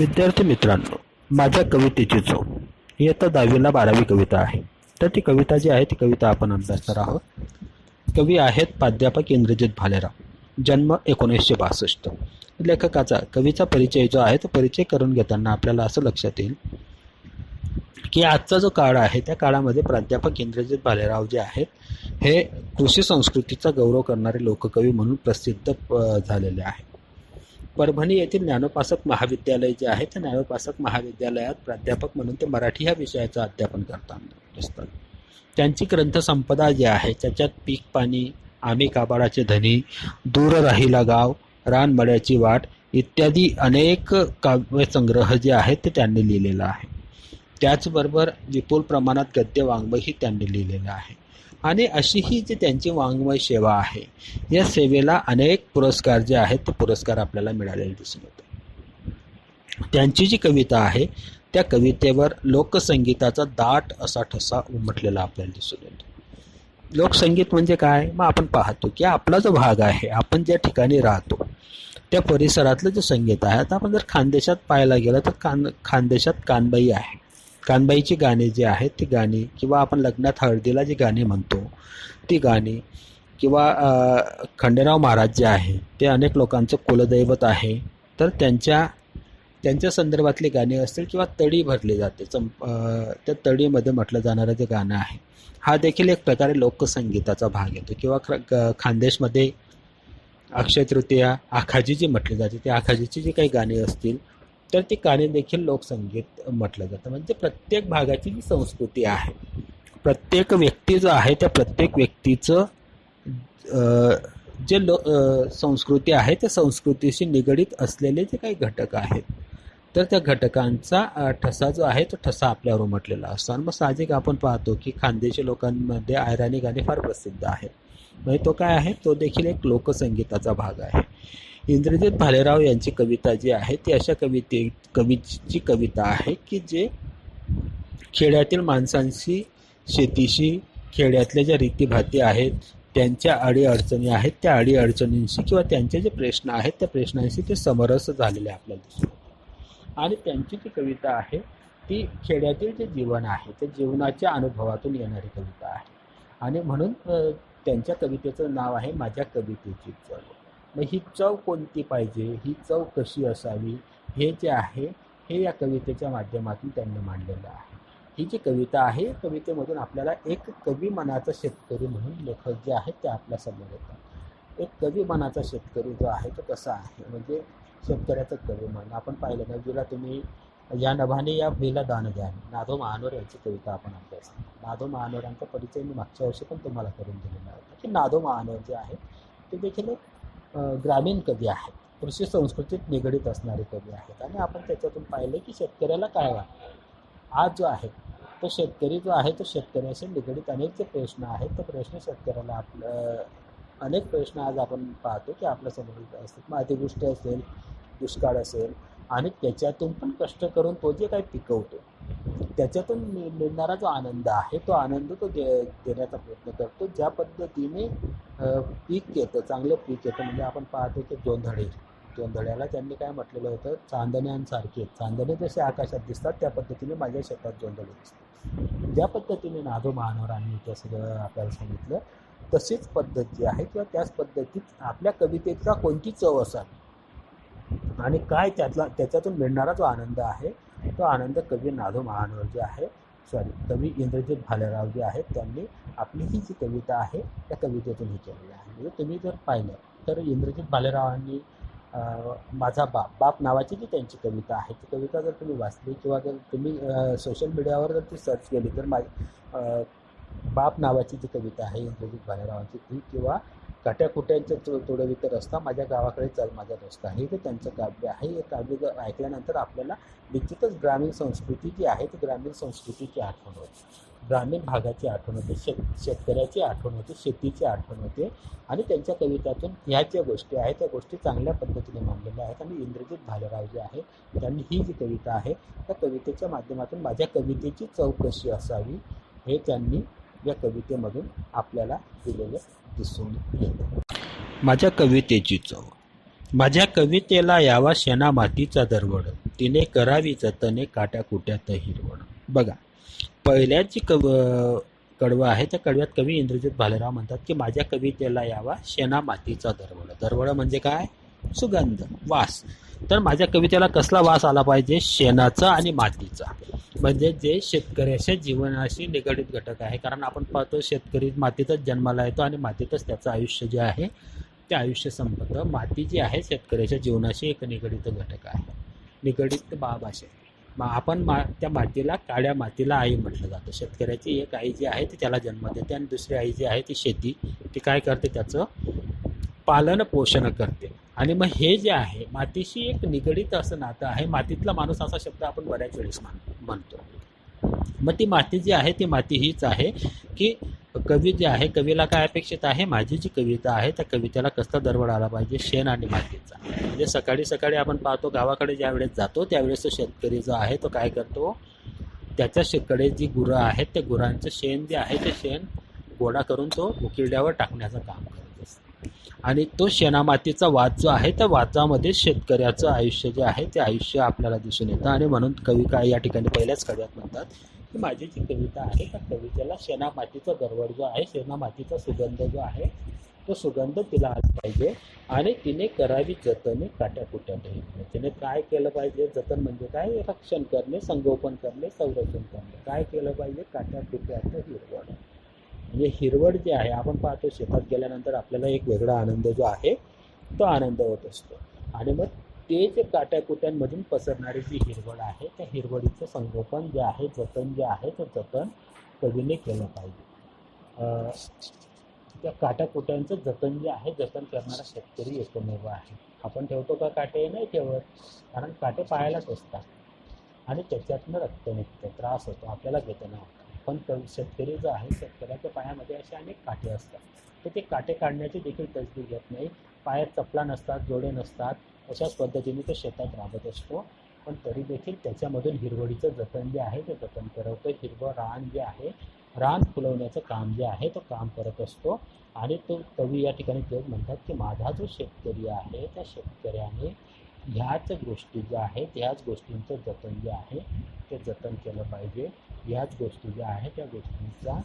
विद्यार्थी मित्रांनो माझ्या कवितेची चव इयत्ता दहावीला बारावी कविता आहे. तर ती कविता जी आहे ती कविता आपण अभ्यासणार आहोत. कवी आहेत प्राध्यापक इंद्रजित भालेराव. जन्म एकोणीसशे बासष्ट. लेखकाचा कवीचा परिचय जो आहे तो परिचय करून घेताना आपल्याला असं लक्षात येईल की आजचा जो काळ आहे त्या काळामध्ये प्राध्यापक इंद्रजित भालेराव जे आहेत हे कृषी संस्कृतीचा गौरव करणारे लोककवी म्हणून प्रसिद्ध झालेले आहे परभणी येथील ज्ञानोपासक महाविद्यालय जे आहे त्या ज्ञानोपासक महाविद्यालयात प्राध्यापक म्हणून ते मराठी ह्या विषयाचं अध्यापन करतात. असतात त्यांची ग्रंथसंपदा जी आहे त्याच्यात पीक पाणी आम्ही काबाडाचे धनी दूर राहिला गाव रानमळ्याची वाट इत्यादी अनेक काव्यसंग्रह जे आहेत ते त्यांनी लिहिलेलं आहे. त्याचबरोबर विपुल प्रमाणात गद्य वाङ्मयही त्यांनी लिहिलेलं आहे. आणि अशी ही जी त्यांची वाङ्मय सेवा आहे या सेवेला अनेक पुरस्कार जे आहेत ते पुरस्कार आपल्याला मिळालेले दिसून येतात. त्यांची जी कविता आहे त्या कवितेवर लोकसंगीताचा दाट असा ठसा उमटलेला आपल्याला दिसून येतो. लोकसंगीत म्हणजे काय? मग आपण पाहतो की आपला जो भाग आहे आपण ज्या ठिकाणी राहतो त्या परिसरातलं जे संगीत आहे आता आपण जर खानदेशात पाहायला गेलं तर कान खानदेशात कानबाई आहे. कानबाईची गाणी जी आहेत ती गाणी किंवा आपण लग्नात हळदीला जी गाणी म्हणतो ती गाणी किंवा खंडेराव महाराज जे आहे ते अनेक लोकांचं कुलदैवत आहे. तर त्यांच्या त्यांच्या संदर्भातली गाणी असतील किंवा तडी भरली जाते. चंप त्या तडीमध्ये म्हटलं जाणारं जे गाणं आहे हा देखील एक प्रकारे लोकसंगीताचा भाग येतो. किंवा ख ग- खानदेशमध्ये अक्षय तृतीया आखाजी जी म्हटली जाते. त्या आखाजीची जी काही गाणी असतील तर ती गाणी देखील लोकसंगीत म्हटलं जातं. म्हणजे प्रत्येक भागाची जी संस्कृती आहे प्रत्येक व्यक्ती जो आहे त्या प्रत्येक व्यक्तीचं जे लो संस्कृती आहे त्या संस्कृतीशी निगडीत असलेले जे काही घटक आहेत तर त्या घटकांचा ठसा जो आहे तो ठसा आपल्यावर उमटलेला असतो. आणि मग साहजिक आपण पाहतो की खानदेशी लोकांमध्ये आयराणी गाणे फार प्रसिद्ध आहे म्हणजे तो काय आहे? तो देखील एक लोकसंगीताचा भाग आहे. इंद्रजित भालेराव यांची कविता जी आहे ती अशा कविते कवीची कविता आहे की जे खेड्यातील माणसांशी शेतीशी खेड्यातल्या ज्या रीतीभाती आहेत त्यांच्या अडीअडचणी आहेत त्या अडीअडचणींशी किंवा त्यांचे जे प्रश्न आहेत त्या प्रश्नांशी ते समरस झालेले आपल्याला दिसून आणि त्यांची जी कविता आहे ती खेड्यातील जे जीवन आहे त्या जीवनाच्या अनुभवातून येणारी कविता आहे. आणि म्हणून त्यांच्या कवितेचं नाव आहे माझ्या कवितेची चळवळ मग ही चव कोणती पाहिजे? ही चव कशी असावी? हे जे आहे हे या कवितेच्या माध्यमातून त्यांनी मांडलेलं आहे. ही जी कविता आहे कवितेमधून आपल्याला एक कवी मनाचा शेतकरी म्हणून लेखक जे आहेत ते आपल्यासमोर येतात. एक कवी मनाचा शेतकरी जो आहे तो कसा आहे? म्हणजे शेतकऱ्याचं कवी मन. आपण पाहिलं ना जिला तुम्ही या नभाने या भुईला दान द्या नाधो महानोर यांची कविता आपण अभ्यास नाधो महानोरांचा परिचय मी मागच्या वर्षी पण तुम्हाला करून दिलेला होता. की नाधो महानोर जे आहे ते देखील एक ग्रामीण कवी आहेत. कृषी संस्कृतीत निगडीत असणारे कवी आहेत. आणि आपण त्याच्यातून पाहिले की शेतकऱ्याला काय वाटतं? आज जो आहे तो शेतकरी जो आहे तो शेतकऱ्याशी निगडीत अनेक जे प्रश्न आहेत ते प्रश्न शेतकऱ्याला आपलं अनेक प्रश्न आज आपण पाहतो की आपल्यासमोर असतात मग अतिवृष्टी असेल दुष्काळ असेल आणि त्याच्यातून पण कष्ट करून तो जे काही पिकवतो त्याच्यातून मिळणारा जो आनंद आहे तो आनंद तो दे देण्याचा प्रयत्न करतो. ज्या पद्धतीने पीक येतं चांगलं पीक येतं म्हणजे आपण पाहतो की जोंधळे जोंधळ्याला त्यांनी काय म्हटलेलं होतं? चांदण्यांसारखे चांदणे जसे आकाशात दिसतात त्या पद्धतीने माझ्या शेतात जोंधळे दिसतात. ज्या पद्धतीने नादो महानवरांनी ते सगळं आपल्याला सांगितलं तशीच पद्धत जी आहे किंवा त्याच पद्धतीत आपल्या कवितेचा कोणती चव असावी? आणि काय त्यातला त्याच्यातून मिळणारा जो आनंद आहे तो आनंद कवी नाधो महानवर जे आहे. सॉरी कवी इंद्रजित भालेराव जे आहेत. त्यांनी आपली ही जी कविता आहे त्या कवितेतून ही केलेली आहे. म्हणजे तुम्ही जर पाहिलं तर इंद्रजित भालेरावांनी माझा बाप बाप नावाची जी त्यांची कविता आहे ती कविता जर तुम्ही वाचली किंवा जर तुम्ही सोशल मीडियावर जर ती सर्च केली तर माझ बाप नावाची जी कविता आहे इंद्रजित भालेरावांची ती किंवा काट्याकुट्यांचं तो रस्ता माझ्या गावाकडे चल माझा रस्ता हे ते त्यांचं काव्य आहे. हे काव्य जर ऐकल्यानंतर आपल्याला निश्चितच ग्रामीण संस्कृती जी आहे ती ग्रामीण संस्कृतीची आठवण होते. ग्रामीण भागाची आठवण होते शेत शेतकऱ्याची आठवण होते शेतीची आठवण होते आणि त्यांच्या कवितातून ह्या ज्या गोष्टी आहेत त्या गोष्टी चांगल्या पद्धतीने मांडलेल्या आहेत आणि इंद्रजित भालेराव जे आहे त्यांनी ही जी कविता आहे त्या कवितेच्या माध्यमातून माझ्या कवितेची चौकशी असावी हे त्यांनी या कवितेमधून आपल्याला दिलेलं दिसून येतं. माझ्या कवितेची चव. माझ्या कवितेला यावा शेना मातीचा दरवड. तिने करावी जतने काट्या कुट्यात बघा पहिल्याची जी कव कडवं आहे त्या कडव्यात कवी इंद्रजित भालेराव म्हणतात की माझ्या कवितेला यावा शेना मातीचा दरवळ दरवळ म्हणजे काय? सुगंध वास. तर माझ्या कवितेला कसला वास आला पाहिजे? शेणाचा आणि मातीचा. म्हणजे जे शेतकऱ्याच्या जीवनाशी निगडित घटक आहे. कारण आपण पाहतो शेतकरी मातीतच जन्माला येतो आणि मातीतच त्याचं आयुष्य जे आहे ते आयुष्य संपतं. माती जी आहे शेतकऱ्याच्या जीवनाशी एक निगडीत घटक आहे. निगडित बाब असे. मग आपण मा त्या मातीला काळ्या मातीला आई म्हटलं जातं. शेतकऱ्याची एक आई जी आहे ती त्याला जन्म देते आणि दुसरी आई जी आहे ती शेती ती काय करते? त्याचं पालन पोषण करते. आणि मग हे जे आहे मातीशी एक निगडीत असं नातं आहे मातीतला माणूस असा शब्द आपण बऱ्याच वेळेस मान म्हणतो मग ती माती जी आहे ती माती हीच आहे की कवी जे आहे कवीला काय अपेक्षित आहे? माझी जी कविता आहे त्या कवितेला कसला दरवड आला पाहिजे? शेण आणि मातीचा. म्हणजे सकाळी सकाळी आपण पाहतो गावाकडे ज्या वेळेस जातो त्यावेळेस तो शेतकरी जो आहे तो काय करतो? त्याच्या शेकडे जी गुरं आहेत त्या गुरांचं शेण जे आहे ते शेण गोळा करून तो उकिरड्यावर टाकण्याचं काम करतो. आणि तो शेणामातीचा वाद जो आहे त्या वादामध्ये शेतकऱ्याचं आयुष्य जे आहे ते आयुष्य आपल्याला दिसून येतं. आणि म्हणून कवी काय या ठिकाणी पहिल्याच कव्यात म्हणतात की माझी जी कविता आहे त्या कवितेला शेणामातीचा दरवड जो आहे शेणामातीचा सुगंध जो आहे तो सुगंध तिला आला पाहिजे आणि तिने करावी जतने काट्याकुट्याने म्हणजे तिने काय केलं पाहिजे? जतन म्हणजे काय? रक्षण करणे संगोपन करणे संरक्षण करणे. काय केलं पाहिजे? काट्याकुट्याचं हिरवण म्हणजे हिरवड जे आहे आपण पाहतो शेतात गेल्यानंतर आपल्याला एक वेगळा आनंद जो आहे तो आनंद होत असतो. आणि मग ते जे काट्याकुट्यांमधून पसरणारी जी हिरवड आहे त्या हिरवडीचं संगोपन जे आहे जतन जे आहे ते जतन कवीने केलं पाहिजे. त्या काट्याकुट्यांचं जतन जे आहे जतन करणारा शेतकरी एकमेव आहे. आपण ठेवतो का काटे? नाही ठेवत. कारण काटे पायालाच असतात. आणि त्याच्यातनं रक्त निघतं त्रास होतो आपल्याला वेदना आपण पण शेतकरी जो आहे शेतकऱ्याच्या पायामध्ये असे अनेक काटे असतात. तर ते काटे काढण्याची देखील तसदी घेत नाही. पायात चपला नसतात जोडे नसतात अशाच पद्धतीने तो शेतात राबत असतो. पण तरी देखील त्याच्यामधून हिरवडीचं जतन जे आहे ते जतन करवतं हिरवं रान जे आहे रान फुलवण्याचं काम जे आहे तो काम करत असतो. आणि तो कवी या ठिकाणी तेच म्हणतात की माझा जो शेतकरी आहे त्या शेतकऱ्याने ह्याच गोष्टी ज्या आहेत ह्याच गोष्टींचं जतन जे आहे ते जतन केलं पाहिजे. याच गोष्टी ज्या आहेत त्या गोष्टींचा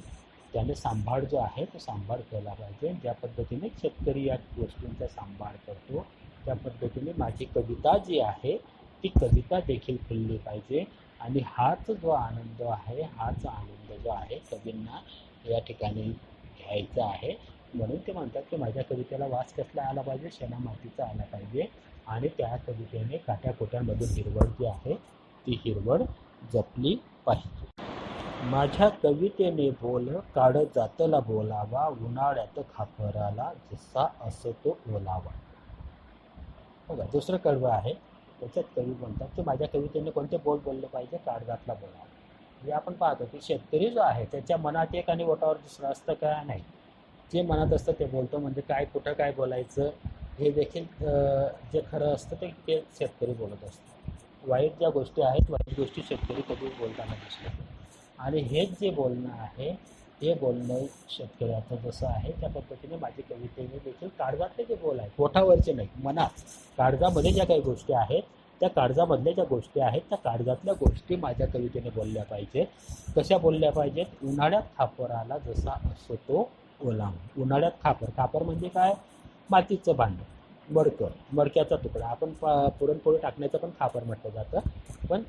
त्याने सांभाळ जो आहे तो सांभाळ केला पाहिजे. ज्या पद्धतीने शेतकरी या गोष्टींचा सांभाळ करतो त्या पद्धतीने माझी कविता जी आहे ती कविता देखील फुलली पाहिजे. आणि हाच जो आनंद आहे हाच आनंद जो आहे कवींना या ठिकाणी घ्यायचा आहे. म्हणून ते म्हणतात की माझ्या कवितेला वास कसला आला पाहिजे? शेणा मातीचा आला पाहिजे. आणि त्या कवितेने काट्याकोट्यामधून हिरवळ जी आहे ती हिरवळ जपली पाहिजे. माझ्या कवितेने बोल काढ जातला बोलावा उन्हाळ्यात खापराला जसा असो तो ओलावा बघा दुसरं कडवं आहे त्याच्यात कवी म्हणतात की माझ्या कवितेने कोणते बोल बोलले पाहिजे काळजातला बोलावा. हे आपण पाहतो की शेतकरी जो आहे त्याच्या मनात एक आणि ओटावर दुसरं असतं का नाही? जे मनात असतं ते बोलतो म्हणजे काय कुठं काय बोलायचं हे देखील जे खरं असतं ते ते शेतकरी बोलत असतं वाईट ज्या गोष्टी आहेत वाईट गोष्टी शेतकरी कधी बोलताना दिसतात आणि हेच जे बोलणं आहे हे बोलणं शेतकऱ्याचं जसं आहे त्या पद्धतीने माझी कवितेने देखील काळजातले जे बोल आहेत पोठावरचे नाही मनात. काळजामध्ये ज्या काही गोष्टी आहेत त्या काळजामधल्या ज्या गोष्टी आहेत त्या काळजातल्या गोष्टी माझ्या कवितेने बोलल्या पाहिजेत. कशा बोलल्या पाहिजेत? उन्हाळ्यात खापराला जसा असतो तो ओलांब उन्हाळ्यात खापर. खापर म्हणजे काय? मातीचं भांडं. मडकं मडक्याचा तुकडा. आपण पुरणपोळी टाकण्याचं पण खापर म्हटलं जातं. पण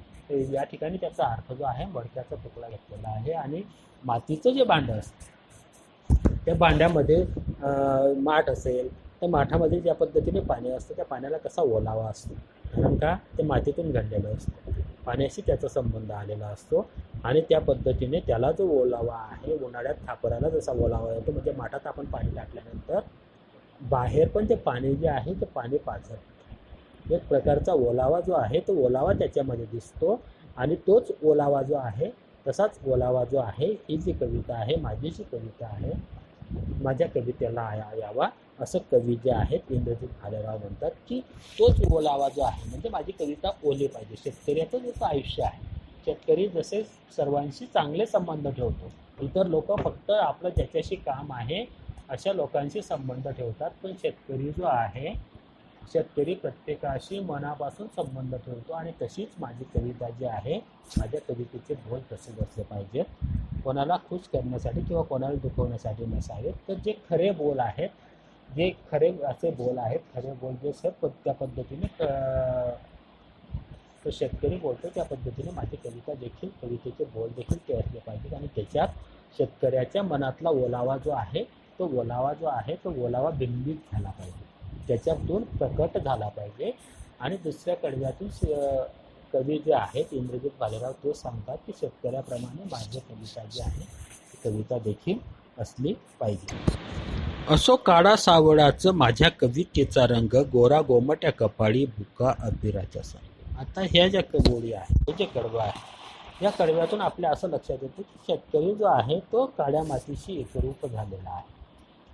या ठिकाणी त्याचा अर्थ जो आहे मडक्याचा तुकडा घेतलेला आहे आणि मातीचं जे भांडं असतं त्या भांड्यामध्ये माठ असेल त्या माठामध्ये ज्या पद्धतीने पाणी असतं त्या पाण्याला कसा ओलावा असतो? कारण का? ते मातीतून घडलेलं असतं. पाण्याशी त्याचा संबंध आलेला असतो आणि त्या पद्धतीने त्याला जो ओलावा आहे उन्हाळ्यात खापराला जसा ओलावा येतो म्हणजे माठात आपण पाणी टाकल्यानंतर बाहेर पण ते पाणी जे आहे ते पाणी पाझरतं एक प्रकारचा ओलावा जो आहे तो ओलावा त्याच्यामध्ये दिसतो आणि तोच ओलावा जो आहे तसाच ओलावा जो आहे ही जी कविता आहे माझी जी कविता आहे माझ्या कवितेला आया यावा असं कवी जे आहेत इंद्रजित भालेराव म्हणतात की तोच ओलावा जो आहे म्हणजे माझी कविता ओली पाहिजे. शेतकऱ्याचं जसं आयुष्य आहे. शेतकरी जसे सर्वांशी चांगले संबंध ठेवतो इतर लोक फक्त आपलं ज्याच्याशी काम आहे अशा लोकांशी संबंध ठेवतात. पण शेतकरी जो आहे शेतकरी प्रत्येकाशी मनापासून संबंध ठेवतो आणि तशीच माझी कविता जी आहे माझ्या कवितेचे बोल तसेच असले पाहिजेत. कोणाला खुश करण्यासाठी किंवा कोणाला दुखवण्यासाठी नसावेत तर जे खरे बोल आहेत जे खरे असे बोल आहेत खरे बोल जे सर त्या पद्धतीने क- तो शेतकरी बोलतो त्या पद्धतीने माझी कविता देखील कवितेचे बोल देखील ते असले पाहिजेत. आणि त्याच्यात शेतकऱ्याच्या मनातला ओलावा जो आहे तो ओलावा जो आहे तो ओलावा बिंबित झाला पाहिजे. त्याच्यातून प्रकट झाला पाहिजे. आणि दुसऱ्या कडव्यातून कवी जे आहेत इंद्रजित भालेराव ते सांगतात की शेतकऱ्याप्रमाणे माझी कविता जी आहे ती कविता देखील असली पाहिजे. असो काळा सावळाचं माझ्या कवितेचा रंग गोरा गोमट्या कपाळी भुका अबिराच्या संग आता ह्या ज्या कबोळी आहेत हे जे कडवं आहे या कडव्यातून आपल्या असं लक्षात येतं की शेतकरी जो आहे तो काळ्या मातीशी एकरूप झालेला आहे.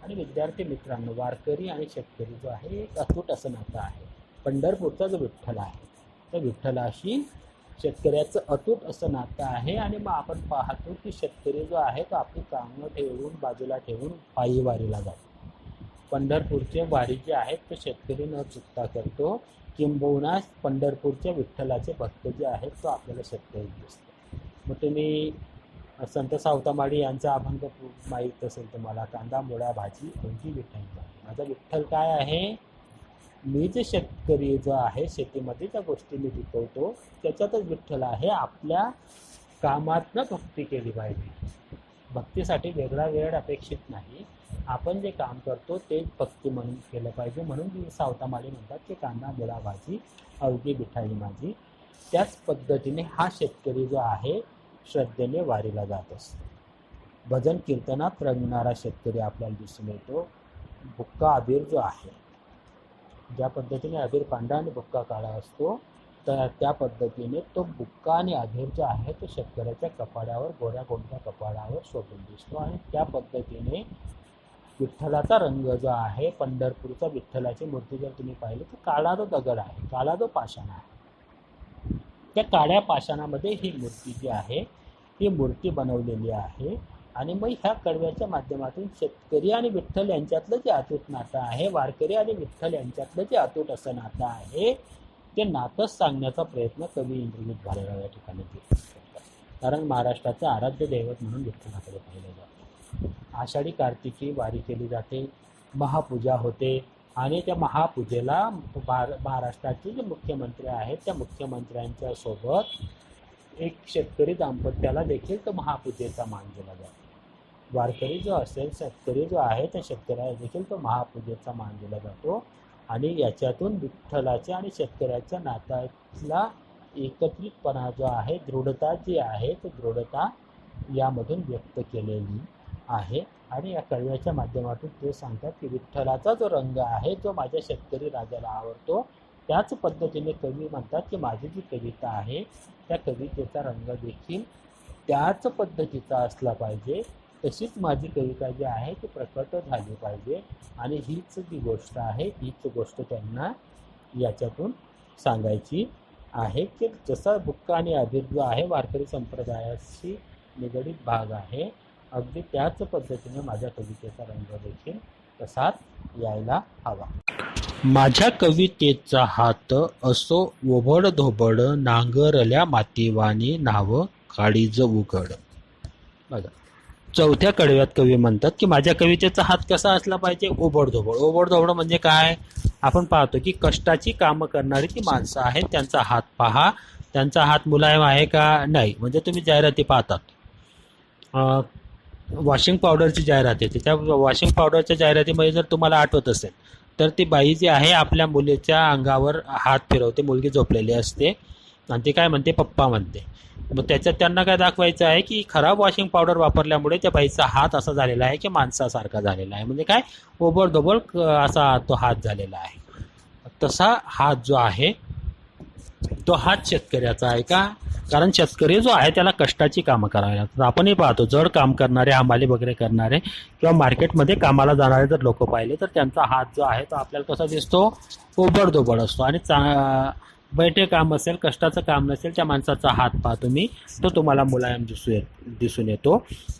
आणि विद्यार्थी मित्रांनो वारकरी आणि शेतकरी जो आहे एक अतूट असं नातं आहे. पंढरपूरचा जो विठ्ठल आहे त्या विठ्ठलाशी शेतकऱ्याचं अतूट असं नातं आहे आणि मग आपण पाहतो की शेतकरी जो आहे तो आपली कामं ठेवून बाजूला ठेवून पायी वारीला जातो. पंढरपूरचे वारी जे आहेत ते शेतकरी न चुकता करतो. किंबहुना पंढरपूरच्या विठ्ठलाचे भक्त जे आहेत तो आपल्याला शेतकरी दिसतो. मग तुम्ही संत सावतामाडी यांचा अभंग माहीत असेल तुम्हाला. कांदा मुळा भाजी कोणती विठ्ठल माझा विठ्ठल काय आहे? मी जे शेतकरी जो आहे शेतीमध्ये ज्या गोष्टी मी पिकवतो त्याच्यातच विठ्ठल आहे. आपल्या कामातनं भक्ती केली पाहिजे. भक्तीसाठी वेगळा वेळ अपेक्षित नाही. आपण जे काम करतो तेच भक्ती म्हणून केलं पाहिजे. म्हणून सावतामाली म्हणतात की कांदा मुळा भाजी अवघी मिठाई माझी. त्याच पद्धतीने हा शेतकरी जो आहे श्रद्धेने वारीला जात असतो. भजन कीर्तनात रंगणारा शेतकरी आपल्याला दिसून येतो. बुक्का अबीर जो आहे ज्या पद्धतीने अबीर पांढरा आणि बुक्का काळा असतो तर त्या पद्धतीने तो बुक्का आणि अभेर जो आहे तो शेतकऱ्याच्या कपाडावर गोऱ्या गोंड्या कपाडावर शोधून दिसतो आणि त्या पद्धतीने विठ्ठलाचा रंग जो आहे पंढरपूरचा विठ्ठलाची मूर्ती जर तुम्ही पाहिली तर काळा जो दगड आहे काळा जो पाषाण आहे त्या काळ्या पाषाणामध्ये ही मूर्ती जी आहे ही मूर्ती बनवलेली आहे. आणि मग ह्या कडव्याच्या माध्यमातून शेतकरी आणि विठ्ठल यांच्यातलं जे अतूट नातं आहे वारकरी आणि विठ्ठल यांच्यातलं जे अतूट असं नातं आहे ते नातंच सांगण्याचा प्रयत्न कवी इंद्रजित भालेराव या ठिकाणी केला कारण महाराष्ट्राचं आराध्य दैवत म्हणून विठ्ठलाकडे पाहिलं जातं. आषाढी कार्तिकी वारी केली जाते महापूजा होते आणि त्या महापूजेला भार महाराष्ट्राचे जे मुख्यमंत्री आहेत त्या मुख्यमंत्र्यांच्या सोबत एक शेतकरी दाम्पत्याला देखील तो महापूजेचा मान दिला जातो. वारकरी जो असेल शेतकरी जो आहे त्या शेतकऱ्याला देखील तो महापूजेचा मान दिला जातो. आणि याच्यातून विठ्ठलाच्या आणि शेतकऱ्याच्या नात्यातला एकत्रितपणा जो आहे दृढता जी आहे ती दृढता यामधून व्यक्त केलेली आहे. आणि या कळव्याच्या माध्यमातून ते सांगतात की विठ्ठलाचा जो रंग आहे जो माझ्या शेतकरी राजाला आवडतो त्याच पद्धतीने कवी म्हणतात की माझी जी कविता आहे त्या कवितेचा रंग देखील त्याच पद्धतीचा असला पाहिजे. तशीच माझी कविता जी आहे ती प्रकट झाली पाहिजे. आणि हीच जी गोष्ट आहे हीच गोष्ट त्यांना याच्यातून सांगायची आहे की जसा बुक्का आणि अभिर्ग आहे वारकरी संप्रदायाशी निगडीत भाग आहे. अगदी त्याच पद्धतीने माझ्या कवितेचा रंग देखील तसाच यायला हवा. माझ्या कवितेचा हात असो ओबड धोबड नांगरल्या मातीवानी नाव काळीज उघड. बघा चौथ्या कडव्यात कवी म्हणतात की माझ्या कवितेचा हात कसा असला पाहिजे? ओबडधोबड ओबडधोबड म्हणजे काय? आपण पाहतो की कष्टाची कामं करणारी ती माणसं आहेत. त्यांचा हात पहा. त्यांचा हात मुलायम आहे का? नाही. म्हणजे तुम्ही जाहिराती पाहतात. वॉशिंग पावडरची जाहिरात येते. त्या वॉशिंग पावडरच्या जाहिरातीमध्ये जर तुम्हाला आठवत असेल तर ती बाई जी आहे आपल्या मुलीच्या अंगावर हात फिरवते मुलगी झोपलेली असते. आणि ती काय म्हणते? पप्पा म्हणते. मग त्याच्यात त्यांना काय दाखवायचं आहे की खराब वॉशिंग पावडर वापरल्यामुळे त्या बाईचा हात असा झालेला आहे की माणसासारखा झालेला आहे. म्हणजे काय? ओबडधोबड क- असा तो हात झालेला आहे. तसा हात जो आहे तो हात शेतकऱ्याचा आहे का? कारण शेतकरी जो आहे त्याला कष्टाची कामं करावी लागतात. आपणही पाहतो जड काम करणारे हमाली वगैरे करणारे किंवा मार्केटमध्ये कामाला जाणारे जर लोक पाहिले तर त्यांचा हात जो आहे तो आपल्याला कसा दिसतो? ओबडधोबड असतो आणि चा बैठे काम असेल कष्टाचं काम नसेल त्या माणसाचा हात पाहतो तुम्ही तो तुम्हाला मुलायम दिसू येत दिसून येतो.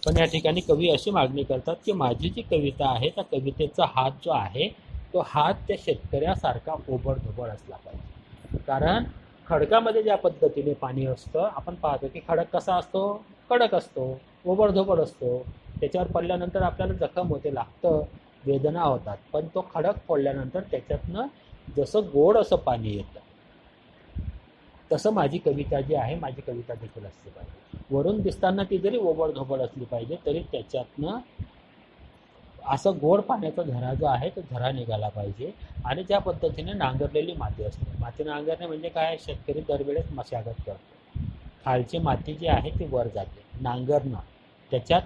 पण या ठिकाणी कवी अशी मागणी करतात की माझी जी कविता आहे त्या कवितेचा हात जो आहे तो हात त्या शेतकऱ्यासारखा ओबडधोबड असला पाहिजे. कारण खडकामध्ये ज्या पद्धतीने पाणी असतं आपण पाहतो की खडक कसा असतो? कडक असतो ओबडधोबड असतो. त्याच्यावर पडल्यानंतर आपल्याला जखम होते लागतं वेदना होतात. पण तो खडक फोडल्यानंतर त्याच्यातनं जसं गोड असं पाणी येतं. तसं माझी कविता जी आहे माझी कविता देखील असली पाहिजे. वरून दिसताना ती जरी ओबडधोबड असली पाहिजे तरी त्याच्यातनं असं गोड पाण्याचा झरा जो आहे तो झरा निघाला पाहिजे. आणि ज्या पद्धतीने नांगरलेली माती असते. माती नांगरणे म्हणजे काय? शेतकरी दरवेळेस मशागत करतो. खालची माती जी आहे ती वर जाते. नांगरणं. त्याच्यात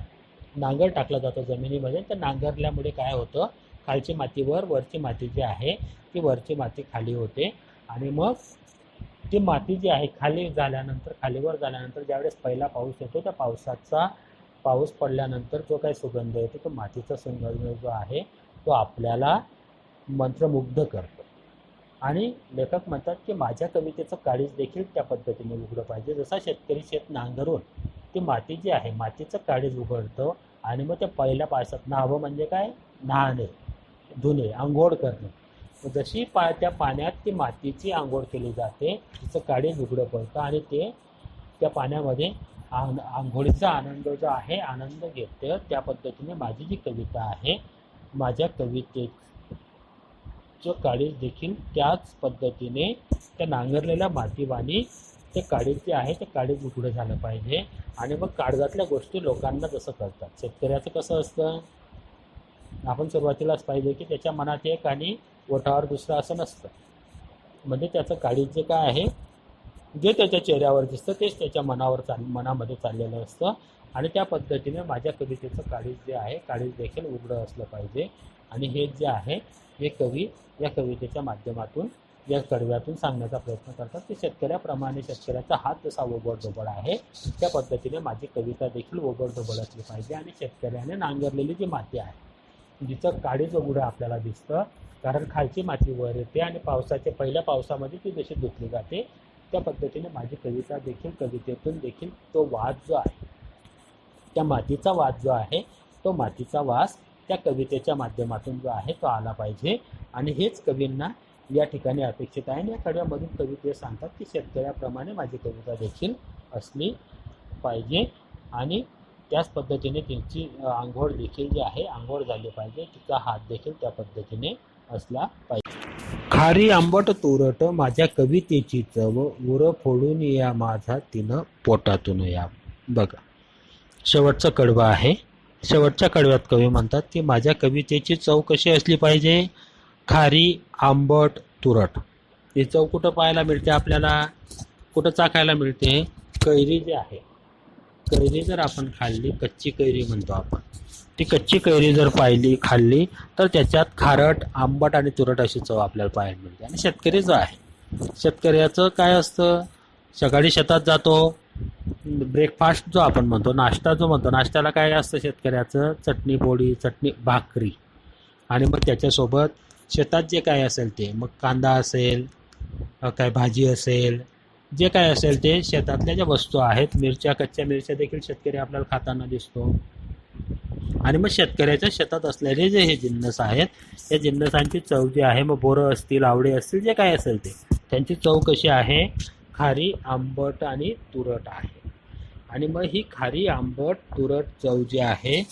नांगर टाकला जातो जमिनीमध्ये. तर नांगरल्यामुळे काय होतं? खालची मातीवर वरची माती जी आहे ती वरची माती खाली होते. आणि मग ती माती जी आहे खाली झाल्यानंतर खालीवर झाल्यानंतर ज्यावेळेस पहिला पाऊस येतो त्या पावसाचा पाऊस पडल्यानंतर जो काही सुगंध येतो तो मातीचा सुगंध जो आहे तो आपल्याला मंत्रमुग्ध करतो. आणि लेखक म्हणतात की माझ्या कवितेचं काळीज देखील त्या पद्धतीने उघडं पाहिजे. जसा शेतकरी शेत नांगरून ती माती जी आहे मातीचं काळीज उघडतं आणि मग ते पहिल्या पावसात न्हावं म्हणजे काय? न्हाणे धुणे आंघोळ करणे. जशी पा त्या पाण्यात ती मातीची आंघोळ केली जाते तिचं काळीज उघडं पडतं आणि ते त्या पाण्यामध्ये आंघोळीचा आनंद जो आहे आनंद घेतो त्या पद्धतीने माझी जी कविता आहे माझ्या कवितेचं काळीज देखील त्याच पद्धतीने त्या नांगरलेल्या मातीवाणी ते काळीज जे आहे ते काळीज उघडं झालं पाहिजे. आणि मग काळजातल्या गोष्टी लोकांना जसं कळतात. शेतकऱ्याचं कसं असतं? आपण सुरुवातीलाच पाहिजे की त्याच्या मनात एक आणि ओठावर दुसरं असं नसतं. म्हणजे त्याचं काळीज जे काय आहे जे त्याच्या चेहऱ्यावर दिसतं तेच त्याच्या मनावर चाल मनामध्ये चाललेलं असतं. आणि त्या पद्धतीने माझ्या कवितेचं काळीज जे आहे काळीज देखील उघडं असलं पाहिजे. आणि हे जे आहे हे कवी या कवितेच्या माध्यमातून या कडव्यातून सांगण्याचा प्रयत्न करतात. की शेतकऱ्याप्रमाणे शेतकऱ्याचा हात जसा ओबडधोबड आहे त्या पद्धतीने माझी कविता देखील ओबडधोबड असली पाहिजे. आणि शेतकऱ्याने नांगरलेली जी माती आहे जिचं काळीज उघडं आपल्याला दिसतं. कारण खालची माती वर येते आणि पावसाच्या पहिल्या पावसामध्ये ती जशी धुतली जाते त्या पद्धतीने माझी कविता देखील कवितेतून देखील तो वाद जो आहे त्या मातीचा वाद जो आहे तो मातीचा वास त्या कवितेच्या माध्यमातून जो आहे तो आला पाहिजे. आणि हेच कवींना या ठिकाणी अपेक्षित आहे आणि या कडव्यामधून कविते सांगतात की शेतकऱ्याप्रमाणे माझी कविता देखील असली पाहिजे. आणि त्याच पद्धतीने त्यांची आंघोळ देखील जी आहे आंघोळ झाली पाहिजे. तिचा हात देखील त्या पद्धतीने असला पाहिजे. खारी आंबट तुरट माझ्या कवितेची चव उर फोडून या माझा तिनं पोटातून या. बघा शेवटचा कडवा आहे. शेवटच्या कडव्यात कवी म्हणतात की माझ्या कवितेची चव कशी असली पाहिजे? खारी आंबट तुरट. ही चव कुठं पाहायला मिळते आपल्याला? कुठं चाखायला मिळते? कैरी जी आहे. कैरी जर आपण खाल्ली कच्ची कैरी म्हणतो आपण ती कच्ची कैरी जर पाहिली खाल्ली तर त्याच्यात खारट आंबट आणि तुरट अशी चव आपल्याला पाहायला मिळते. आणि शेतकरी जो आहे शेतकऱ्याचं काय असतं? सकाळी शेतात जातो ब्रेकफास्ट जो आपण म्हणतो नाश्ता जो म्हणतो नाश्त्याला काय असतं शेतकऱ्याचं? चटणी पोळी चटणी भाकरी. आणि मग त्याच्यासोबत शेतात जे काय असेल ते मग कांदा असेल काय भाजी असेल जे काय असेल ते शेतातल्या ज्या वस्तू आहेत मिरच्या कच्च्या मिरच्या देखील शेतकरी आपल्याला खाताना दिसतो. आणि मग शेतकऱ्याच्या शेतात असलेले जे हे जिन्नस आहेत या जिन्नसांची चव जी आहे मग बोरं असतील आवडे असतील जे काय असेल ते त्यांची चव कशी आहे? खारी आंबट आणि तुरट आहे. आणि मग ही खारी आंबट तुरट चव जी आहे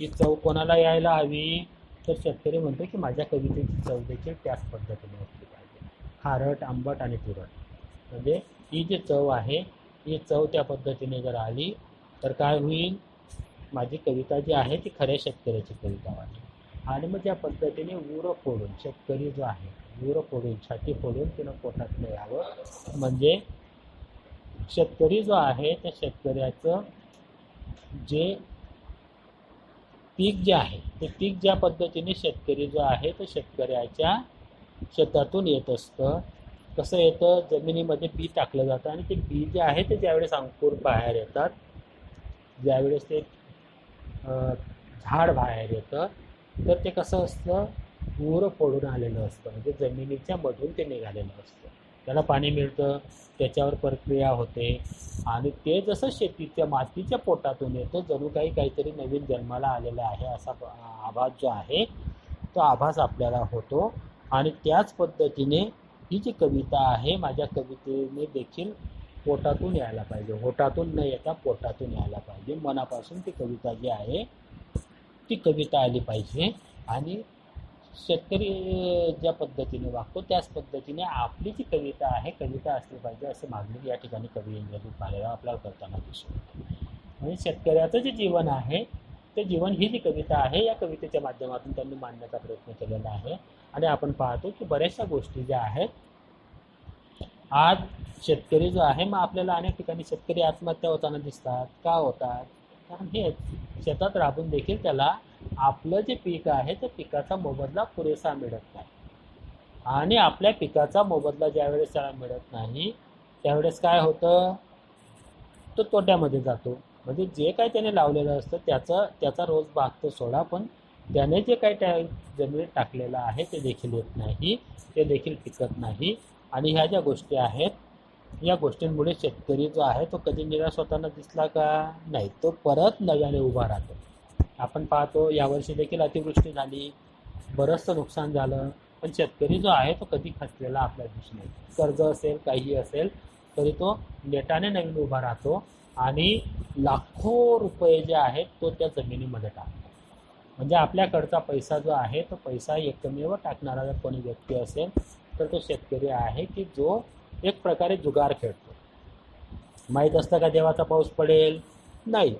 ती चव कोणाला यायला हवी? तर शेतकरी म्हणतो की माझ्या कवितेची चव देखील त्याच पद्धतीने असली पाहिजे. खारट आंबट आणि तुरट. म्हणजे ही जी चव आहे ही चव त्या पद्धतीने जर आली तर काय होईल? माझी कविता जी आहे ती खऱ्या शेतकऱ्याची कविता वाटेल. आणि मग त्या पद्धतीने उरं फोडून शेतकरी जो आहे उरं फोडून छाती फोडून तिनं पोटातलं यावं. म्हणजे शेतकरी जो आहे त्या शेतकऱ्याचं जे पीक जे आहे ते पीक ज्या पद्धतीने शेतकरी जो आहे तो शेतकऱ्याच्या शेतातून येत असतं कसं येतं? जमिनीमध्ये बी टाकलं जातं आणि ते बी जे आहे ते ज्यावेळेस अंकुर बाहेर येतात ज्यावेळेस ते झाड बाहेर येतं तर ते कसं असतं? पूर फोडून आलेलं असतं. म्हणजे जमिनीच्या मधून ते निघालेलं असतं. त्याला पाणी मिळतं त्याच्यावर प्रक्रिया होते आणि ते जसं शेतीच्या मातीच्या पोटातून येतं जणू काही काहीतरी नवीन जन्माला आलेला आहे असा आभास जो आहे तो आभास आपल्याला होतो आणि त्याच पद्धतीने ही जी कविता आहे माझ्या कवितेने देखील पोटातून यायला पाहिजे. होटातून न येता पोटातून यायला पाहिजे. मनापासून ती कविता जी आहे ती कविता आली पाहिजे. आणि शेतकरी ज्या पद्धतीने वागतो त्याच पद्धतीने आपली जी कविता आहे कविता असली पाहिजे असं मागणी या ठिकाणी कवी इंद्रजित पाहिजे आपल्याला करताना दिसून येतो. म्हणजे शेतकऱ्याचं जे जीवन आहे ते जीवन ही जी कविता आहे या कवितेच्या माध्यमातून त्यांनी मांडण्याचा प्रयत्न केलेला आहे. आणि आपण पाहतो की बऱ्याचशा गोष्टी ज्या आहेत आज शेतकरी जो आहे मग आपल्याला अनेक ठिकाणी शेतकरी आत्महत्या होताना दिसतात का होतात? कारण हेच शेतात राबून देखील त्याला आपलं जे पीक आहे त्या पिकाचा मोबदला पुरेसा मिळत नाही. आणि आपल्या पिकाचा मोबदला ज्यावेळेस त्याला मिळत नाही त्यावेळेस काय होतं? तो तोट्यामध्ये जातो. म्हणजे जे काही त्याने लावलेलं असतं त्याचा त्याचा रोज भागतो सोडा पण त्याने जे काही त्या जमिनीत टाकलेलं आहे ते देखील येत नाही ते देखील पिकत नाही. आणि ह्या ज्या गोष्टी आहेत या गोष्टींमुळे शेतकरी जो आहे तो कधी निराश होताना दिसला का? नाही तो परत नव्याने उभा राहतो. आपण पाहतो यावर्षी देखील अतिवृष्टी झाली बरंचसं नुकसान झालं पण शेतकरी जो आहे तो कधी खचलेला आपल्या दिसून कर्ज असेल काही असेल तरी तो नेटाने नवीन उभा राहतो. आणि लाखो रुपये जे आहेत तो त्या जमिनीमध्ये टाकतो. म्हणजे आपल्याकडचा पैसा जो आहे तो पैसा एकमेव टाकणारा जर कोणी व्यक्ती असेल तर तो शेतकरी आहे की जो एक प्रकारे जुगार खेळतो. माहीत असतं का देवाचा पाऊस पडेल? नाही.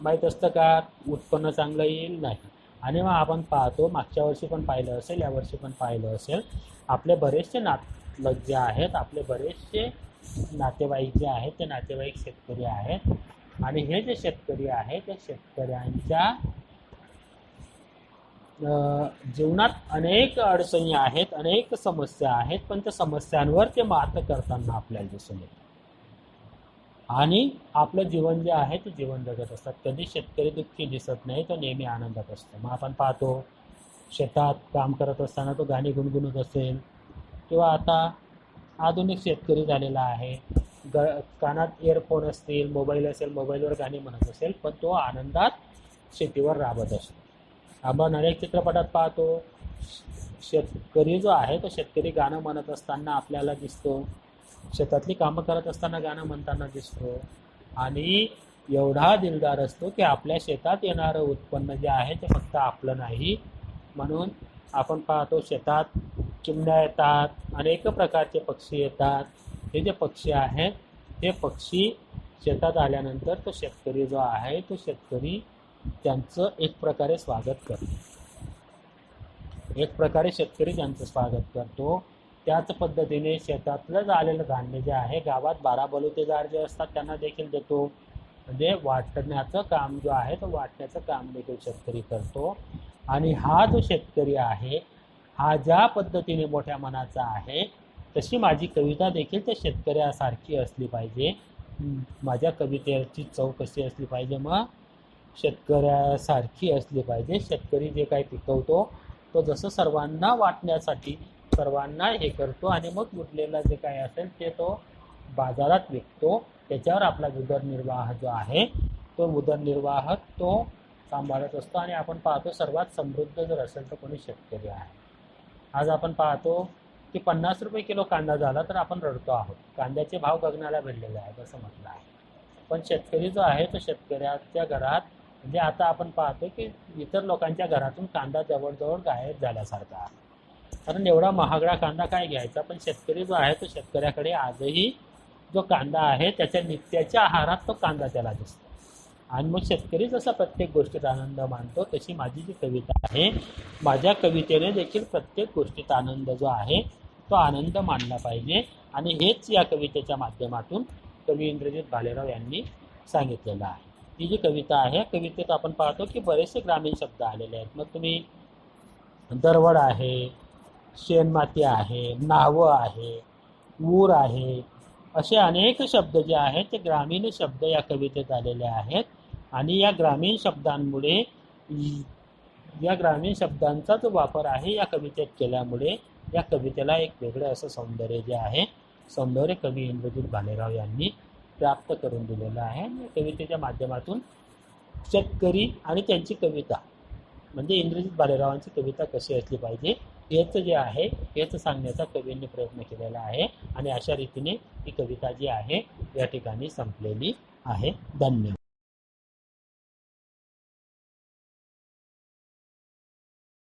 माहीत असतं का उत्पन्न चांगलं येईल? नाही. आणि मग आपण पाहतो मागच्या वर्षी पण पाहिलं असेल यावर्षी पण पाहिलं असेल आपले बरेचसे नातलग जे आहेत आपले बरेचसे नातेवाईक जे आहेत ते नातेवाईक शेतकरी आहेत. आणि हे जे शेतकरी आहे त्या शेतकऱ्यांच्या जीवनात अनेक अडचणी आहेत अनेक समस्या आहेत पण त्या समस्यांवर ते मात करताना आपल्याला दिसून येतं. आणि आपलं जीवन जे आहे ते जीवन जगत असतात. कधी शेतकरी दुःखी दिसत नाही तो नेहमी आनंदात असतो. मग आपण पाहतो शेतात काम करत असताना तो गाणी गुणगुणत असेल किंवा आता आधुनिक शेतकरी झालेला आहे. ग कानात इयरफोन असतील मोबाईल असेल मोबाईलवर गाणी म्हणत असेल पण तो आनंदात शेतीवर राबत असतो. आपण अनेक चित्रपटात पाहतो शेतकरी जो आहे तो शेतकरी गाणं म्हणत असताना आपल्याला दिसतो. शेतातली कामं करत असताना गाणं म्हणताना दिसतो. आणि एवढा दिलदार असतो की आपल्या शेतात येणारं उत्पन्न जे आहे ते फक्त आपलं नाही. म्हणून आपण पाहतो शेतात चिमण्या येतात अनेक प्रकारचे पक्षी येतात. हे जे पक्षी आहेत ते पक्षी शेतात आल्यानंतर तो शेतकरी जो आहे तो शेतकरी त्यांचं एक प्रकारे स्वागत करतो. एक प्रकारे शेतकरी त्यांचं स्वागत करतो. त्याच पद्धतीने शेतातलं आलेलं धान्य जे आहे गावात बारा बलुतेदार जे असतात त्यांना देखील देतो. म्हणजे वाटण्याचं काम जो आहे तो वाटण्याचं काम देखील शेतकरी करतो. आणि हा जो शेतकरी आहे हा ज्या पद्धतीने मोठ्या मनाचा आहे तशी माझी कविता देखील त्या शेतकऱ्यासारखी असली पाहिजे. माझ्या कवितेची चव कशी असली पाहिजे मग शेतकऱ्यासारखी असली पाहिजे. शेतकरी जे काही पिकवतो तो जसं सर्वांना वाटण्यासाठी सर्वांना हे करतो आणि मग उरलेला जे काही असेल ते तो बाजारात विकतो. त्याच्यावर आपला उदरनिर्वाह जो आहे तो उदरनिर्वाह तो सांभाळत असतो आणि आपण पाहतो सर्वात समृद्ध जर असेल तर कोणी शेतकरी आहे. आज आपण पाहतो की पन्नास रुपये किलो कांदा झाला तर आपण रडतो आहोत. कांद्याचे भाव गगनाला भिडलेले आहेत असं म्हटलं आहे. पण शेतकरी जो आहे तो शेतकऱ्याच्या घरात म्हणजे आता आपण पाहतो की इतर लोकांच्या घरातून कांदा जवळजवळ गायब झाल्यासारखा आहे. कारण एवढा महागडा कांदा काय घ्यायचा? पण शेतकरी जो आहे तो शेतकऱ्याकडे आजही जो कांदा आहे त्याच्या नित्याच्या आहारात तो कांदा त्याला दिसतो. आणि मग शेतकरी जसा प्रत्येक गोष्टीत आनंद मानतो तशी माझी जी कविता आहे माझ्या कवितेने देखील प्रत्येक गोष्टीत आनंद जो आहे तो आनंद मानला पाहिजे. आणि हेच या कवितेच्या माध्यमातून कवी इंद्रजित भालेराव यांनी सांगितलेलं आहे. ही जी कविता आहे कवितेत आपण पाहतो की बरेचसे ग्रामीण शब्द आलेले आहेत. मग तुम्ही दरवड आहे शेणमाती आहे नावं आहे ऊर आहे असे अनेक शब्द जे आहेत ते ग्रामीण शब्द या कवितेत आलेले आहेत. आणि या ग्रामीण शब्दांमुळे या ग्रामीण शब्दांचा जो वापर आहे या कवितेत केल्यामुळे. या कवितेला एक वेगळं असं सौंदर्य जे आहे सौंदर्य कवी इंद्रजित भालेराव यांनी प्राप्त करून दिलेलं आहे. आणि या कवितेच्या माध्यमातून शेतकरी आणि त्यांची कविता म्हणजे इंद्रजित भालेरावांची कविता कशी असली पाहिजे याचं जे आहे हेच सांगण्याचा कवींनी प्रयत्न केलेला आहे. आणि अशा रीतीने ही कविता जी आहे या ठिकाणी संपलेली आहे. धन्यवाद.